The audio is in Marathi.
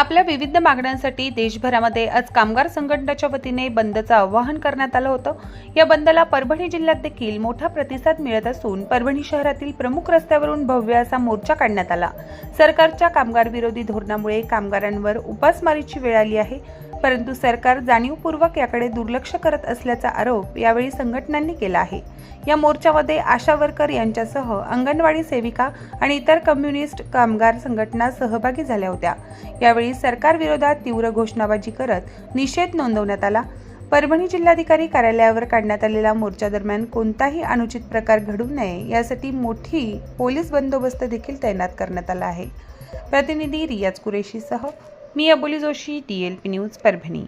आपल्या विविध मागण्यांसाठी देशभरामध्ये आज कामगार संघटनेच्या वतीने बंदचं आवाहन करण्यात आलं होतं. या बंदला परभणी जिल्ह्यात देखील मोठा प्रतिसाद मिळत असून परभणी शहरातील प्रमुख रस्त्यावरून भव्य असा मोर्चा काढण्यात आला. सरकारच्या कामगार विरोधी धोरणामुळे कामगारांवर उपासमारीची वेळ आली आहे. परंतु सरकार जाणीवपूर्वक याकडे दुर्लक्ष करत असल्याचा आरोप यावेळी संघटनांनी केला आहे. या मोर्चामध्ये आशा वर्कर यांच्यासह अंगणवाडी सेविका आणि इतर कम्युनिस्ट कामगार संघटना सहभागी झाल्या होत्या. यावेळी सरकारविरोधात तीव्र घोषणाबाजी करत निषेध नोंदवण्यात आला. परभणी जिल्हाधिकारी कार्यालयावर काढण्यात आलेल्या मोर्चा दरम्यान कोणताही अनुचित प्रकार घडू नये यासाठी मोठी पोलीस बंदोबस्त देखील तैनात करण्यात आला आहे. प्रतिनिधी रियाज कुरेशीसह मी Aboli Joshi D L P news Parbhani.